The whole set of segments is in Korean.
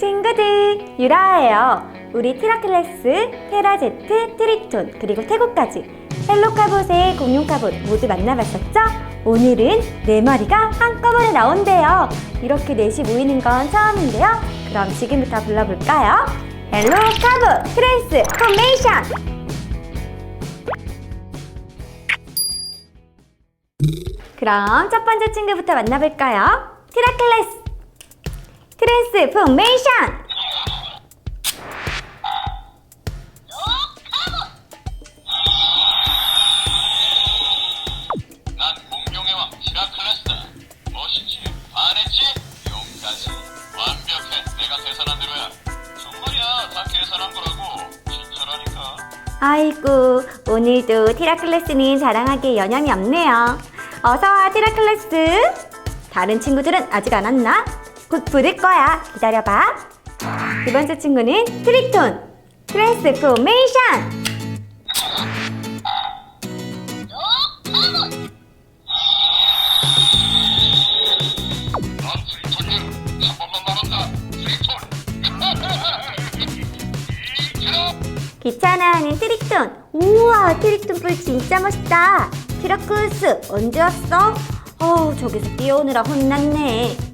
친구들 유라예요. 우리 티라클레스, 테라제트, 트리톤 그리고 태고까지 헬로카봇의 공룡카봇 모두 만나봤었죠? 오늘은 네 마리가 한꺼번에 나온대요. 이렇게 넷이 모이는 건 처음인데요. 그럼 지금부터 불러볼까요? 헬로카봇 트랜스 포메이션! 그럼 첫 번째 친구부터 만나볼까요? 티라클레스 트랜스 포메이션! 난 공룡의 왕 히라클레스다. 멋있지? 반했지? 용까지. 완벽해. 내가 계산한 대로야. 정말이야. 다 계산한 거라고. 진짜라니까. 아이고, 오늘도 티라클레스는 자랑하기에 여념이 없네요. 어서와, 티라클레스. 다른 친구들은 아직 안 왔나? 곧 부를 거야. 기다려봐. 두 번째 친구는 트리톤. 트랜스포메이션! 귀찮아하는 트리톤. 우와, 트리톤 뿔 진짜 멋있다. 티라쿠스, 언제 왔어? 어, 저기서 뛰어오느라 혼났네.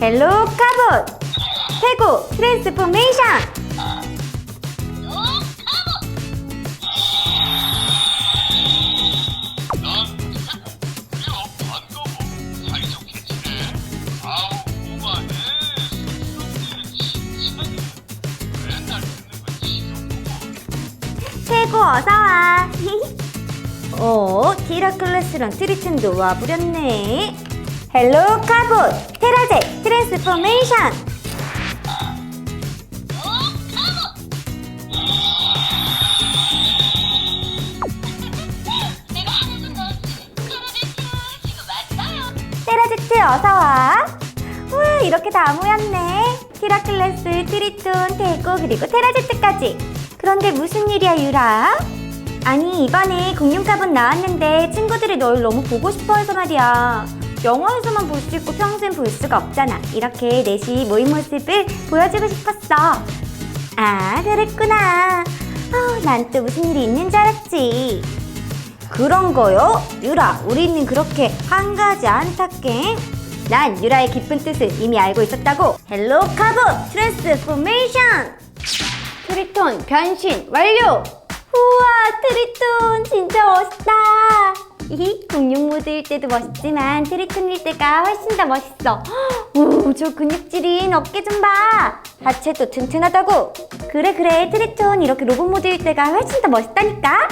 헬로 카봇! 최고 트랜스포메이션! 최고 어서와 어 티라클래스랑 트리튼도 와버렸네 헬로 카봇 테라제 트랜스포메이션. 테라제트 어서와. 우와 이렇게 다 모였네. 티라클래스 트리톤 테고 그리고 테라제트까지. 그런데 무슨 일이야 유라? 아니 이번에 공룡 카봇 나왔는데 친구들이 널 너무 보고 싶어 해서 말이야 영화에서만 볼 수 있고 평생 볼 수가 없잖아 이렇게 넷이 모인 모습을 보여주고 싶었어 아 그랬구나 어, 난또 무슨 일이 있는 줄 알았지 그런 거요? 유라, 우리는 그렇게 한가하지 않다께. 난 유라의 깊은 뜻을 이미 알고 있었다고. 헬로 카봇 트랜스포메이션. 트리톤 변신 완료. 우와, 트리톤 진짜 멋있다. 이 공룡 모드일 때도 멋있지만 트리톤일 때가 훨씬 더 멋있어. 오, 저 근육질인 어깨 좀 봐. 하체도 튼튼하다고. 그래 그래 트리톤 이렇게 로봇 모드일 때가 훨씬 더 멋있다니까.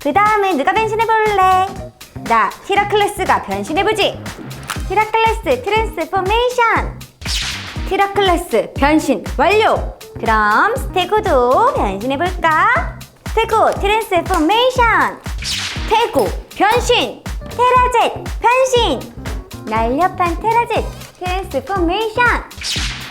그 다음에 누가 변신해볼래? 나 티라클래스가 변신해보지. 티라클래스 트랜스포메이션. 티라클래스 변신 완료. 그럼 스테고도 변신해볼까? 스테고 트랜스포메이션. 스테고 변신. 테라젯 변신. 날렵한 테라젯 트랜스포메이션.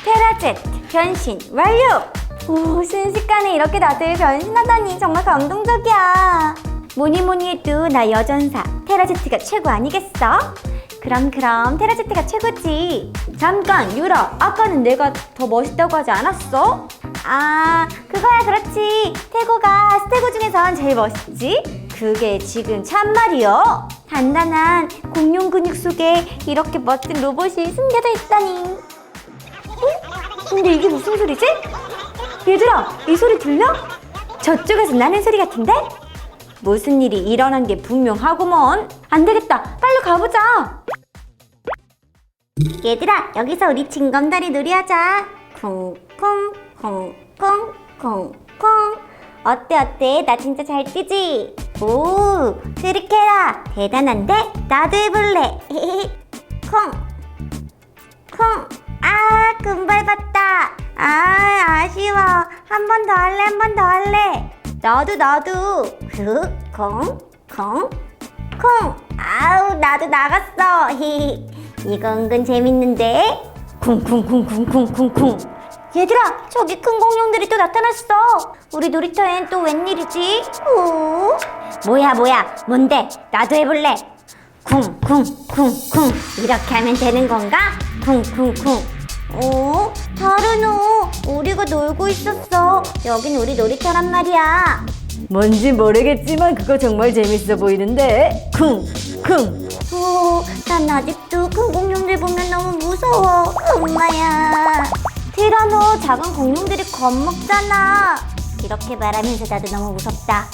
테라젯 변신 완료. 오 순식간에 이렇게 다들 변신하다니 정말 감동적이야. 뭐니 뭐니 해도 나 여전사 테라제트가 최고 아니겠어? 그럼 그럼 테라제트가 최고지. 잠깐 유라 아까는 내가 더 멋있다고 하지 않았어? 아 그거야 그렇지. 태고가 스테고 중에선 제일 멋있지. 그게 지금 참말이요. 단단한 공룡 근육 속에 이렇게 멋진 로봇이 숨겨져 있다니. 어? 근데 이게 무슨 소리지? 얘들아, 이 소리 들려? 저쪽에서 나는 소리 같은데? 무슨 일이 일어난 게 분명하구먼. 안 되겠다. 빨리 가보자. 얘들아, 여기서 우리 징검다리 놀이하자. 쿵쿵, 쿵쿵, 쿵쿵. 어때, 어때? 나 진짜 잘 뛰지? 오, 트리케라. 대단한데? 나도 해볼래. 쿵. 쿵! 아, 금발 봤다. 아, 아쉬워. 한 번 더 할래, 한 번 더 할래. 나도, 나도. 흑, 콩, 콩, 콩. 아우, 나도 나갔어. 이거 은근 재밌는데? 쿵쿵쿵쿵쿵쿵쿵. 얘들아, 저기 큰 공룡들이 또 나타났어. 우리 놀이터엔 또 웬일이지? 오? 뭐야, 뭐야. 뭔데? 나도 해볼래. 쿵 쿵 쿵 쿵 이렇게 하면 되는 건가? 쿵 쿵 쿵 오 다른 옷 놀고 있었어. 여긴 우리 놀이터란 말이야. 뭔지 모르겠지만 그거 정말 재밌어 보이는데 쿵 쿵. 오, 난 아직도 큰 공룡들 보면 너무 무서워. 엄마야. 티라노 작은 공룡들이 겁먹잖아. 이렇게 말하면서 나도 너무 무섭다.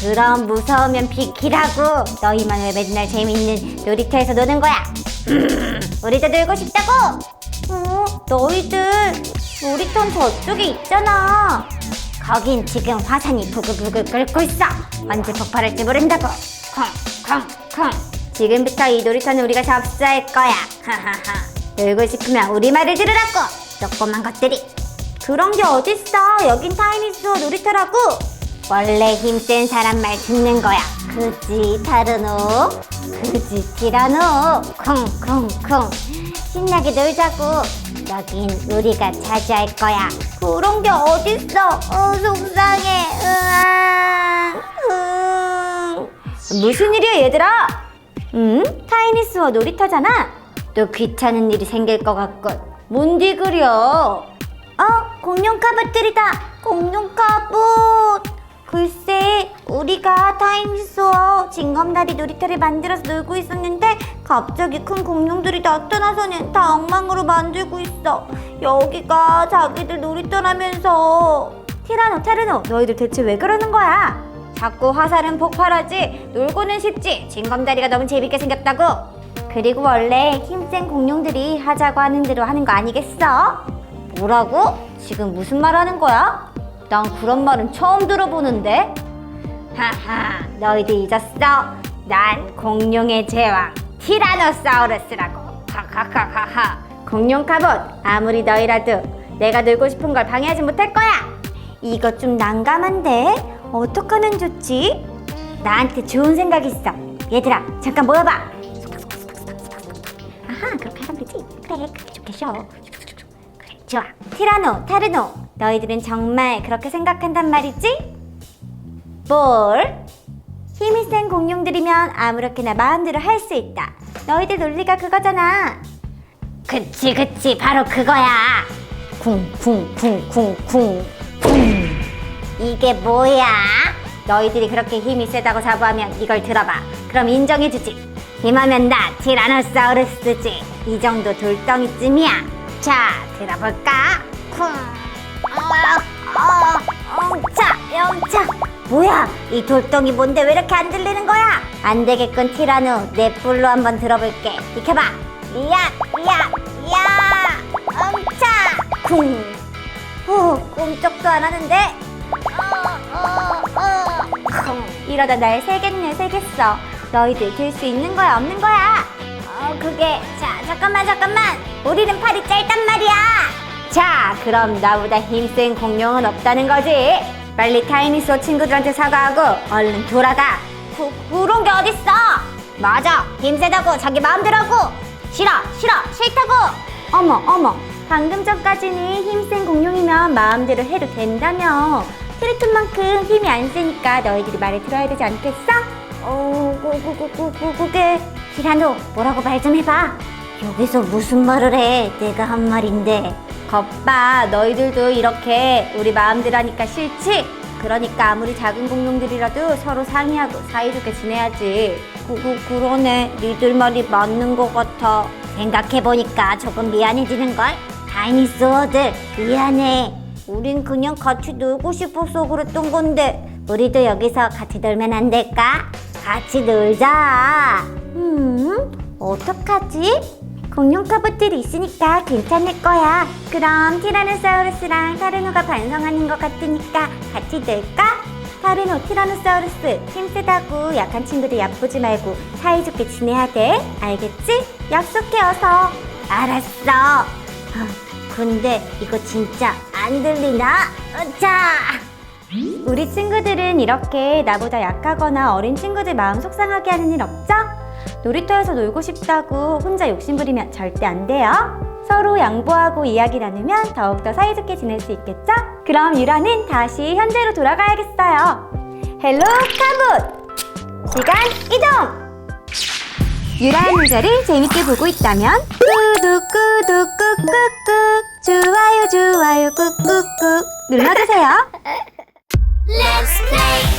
그럼 무서우면 비키라고. 너희만 왜 맨날 재밌는 놀이터에서 노는 거야? 우리도 놀고 싶다고. 어, 너희들 놀이터는 저쪽에 있잖아. 거긴 지금 화산이 부글부글 끓고 있어. 언제 폭발할지 모른다고. 콩콩콩. 지금부터 이 놀이터는 우리가 접수할 거야. 하하하. 놀고 싶으면 우리 말을 들으라고. 조그만 것들이. 그런 게 어딨어. 여긴 타이니스워 놀이터라고. 원래 힘센 사람 말 듣는 거야. 그지 타르노. 그지 티라노. 콩콩콩. 신나게 놀자고. 여긴 우리가 차지할 거야. 그런 게 어딨어. 어, 속상해. 으아. 으. 무슨 일이야 얘들아? 응? 타이니스워 놀이터잖아. 또 귀찮은 일이 생길 것 같군. 뭔디 그려? 어? 공룡 카봇들이다. 공룡 카 봇. 글쎄, 우리가 타이니스워 징검다리 놀이터를 만들어서 놀고 있었는데 갑자기 큰 공룡들이 나타나서는 다 엉망으로 만들고 있어. 여기가 자기들 놀이터라면서. 티라노 테르노 너희들 대체 왜 그러는 거야? 자꾸 화살은 폭발하지 놀고는 쉽지 징검다리가 너무 재밌게 생겼다고 그리고 원래 힘센 공룡들이 하자고 하는 대로 하는 거 아니겠어? 뭐라고? 지금 무슨 말 하는 거야? 난 그런 말은 처음 들어보는데 하하, 너희들 잊었어? 난 공룡의 제왕 티라노사우루스라고. 하하하하하. 공룡 카봇, 아무리 너희라도 내가 놀고 싶은 걸 방해하지 못할 거야. 이거 좀 난감한데 어떡하면 좋지? 나한테 좋은 생각 있어. 얘들아, 잠깐 모여봐. 그래, 그게 좋겠어. 그래, 좋아. 티라노, 타르노, 너희들은 정말 그렇게 생각한단 말이지? 뭘? 힘이 센 공룡들이면 아무렇게나 마음대로 할 수 있다. 너희들 논리가 그거잖아. 그치, 그치, 바로 그거야. 쿵쿵쿵쿵쿵 이게 뭐야? 너희들이 그렇게 힘이 세다고 자부하면 이걸 들어봐. 그럼 인정해주지. 힘하면 나 티라노사우루스지. 이 정도 돌덩이쯤이야. 자, 들어볼까? 쿵. 어, 어, 엉차, 영차. 뭐야? 이 돌덩이 뭔데 왜 이렇게 안 들리는 거야? 안 되겠군, 티라노. 내 뿔로 한번 들어볼게. 비켜봐. 리야, 리야, 리야. 엉차. 쿵. 후, 꼼짝도 안 하는데. 어, 어, 어. 쿵. 이러다 날 세겠네, 세겠어. 너희들 들 수 있는 거야, 없는 거야? 어, 그게. 자, 잠깐만, 잠깐만. 우리는 팔이 짧단 말이야. 자, 그럼 나보다 힘센 공룡은 없다는 거지. 빨리 타이니스워 친구들한테 사과하고 얼른 돌아가. 그, 그런 게 어딨어? 맞아, 힘세다고 자기 마음대로 하고. 싫어, 싫어, 싫다고. 어머, 어머. 방금 전까지는 힘센 공룡이면 마음대로 해도 된다며. 트리톤만큼 힘이 안 세니까 너희들이 말을 들어야 되지 않겠어? 어, 그, 그, 그, 그, 그, 그게. 티라노, 뭐라고 말 좀 해봐. 여기서 무슨 말을 해? 내가 한 말인데. 겁봐, 너희들도 이렇게 우리 마음대로 하니까 싫지? 그러니까 아무리 작은 공룡들이라도 서로 상의하고 사이좋게 지내야지. 그, 그, 그러네. 니들 말이 맞는 것 같아. 생각해보니까 조금 미안해지는걸? 다이니소어들, 미안해. 우린 그냥 같이 놀고 싶어서 그랬던 건데, 우리도 여기서 같이 놀면 안 될까? 같이 놀자. 음, 어떡하지? 공룡 카봇들이 있으니까 괜찮을 거야. 그럼 티라노사우루스랑 타르노가 반성하는 것 같으니까 같이 놀까? 타르노, 티라노사우루스 힘세다고 약한 친구들 얕보지 말고 사이좋게 지내야 돼. 알겠지? 약속해 어서. 알았어. 아, 근데 이거 진짜 안 들리나? 어, 자. 우리 친구들은 이렇게 나보다 약하거나 어린 친구들 마음 속상하게 하는 일 없죠? 놀이터에서 놀고 싶다고 혼자 욕심부리면 절대 안 돼요. 서로 양보하고 이야기 나누면 더욱더 사이좋게 지낼 수 있겠죠? 그럼 유라는 다시 현재로 돌아가야겠어요. 헬로 카봇! 시간 이동! 유라의 문제를 재밌게 보고 있다면 구독 구독 꾹꾹꾹 좋아요 좋아요 꾹꾹꾹 눌러주세요 Let's play!